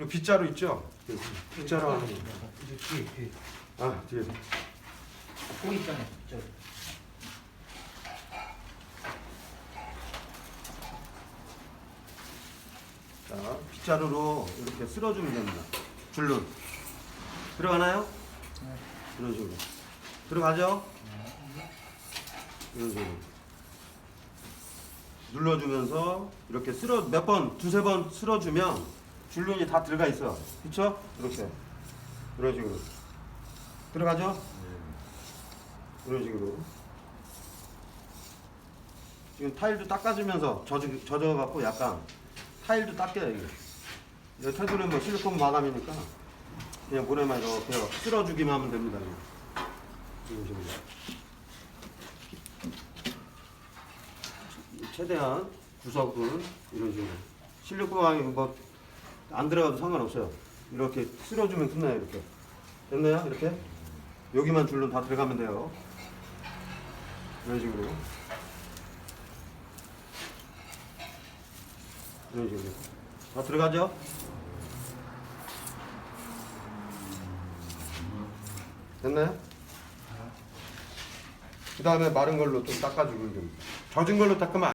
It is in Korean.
그리고 빗자루 있죠? 그 빗자루 하는 거. 이제 뒤에 뒤에 아 뒤에. 거기 있잖아요. 저 자 빗자루로 이렇게 쓸어주면 됩니다. 줄눈 들어가나요? 네. 이런 식으로 들어가죠? 이런 식으로 눌러주면서 이렇게 쓸어 몇 번 두세 번 쓸어주면 줄눈이 다 들어가 있어. 그쵸? 이렇게 이런 식으로 들어가죠? 이런 식으로 지금 타일도 닦아주면서 젖어, 젖어갖고 약간 타일도 닦여요 이게 이거 테두리는 뭐 실리콘 마감이니까 그냥 모래만 이렇게 쓸어주기만 하면 됩니다. 이런 식으로 최대한 구석은 이런 식으로 실리콘이 뭐 안 들어가도 상관없어요. 이렇게 쓸어주면 끝나요 이렇게. 됐나요? 이렇게? 여기만 줄로 다 들어가면 돼요. 이런 식으로. 이런 식으로. 다 들어가죠? 됐나요? 그 다음에 마른 걸로 좀 닦아주고 좀 젖은 걸로 닦으면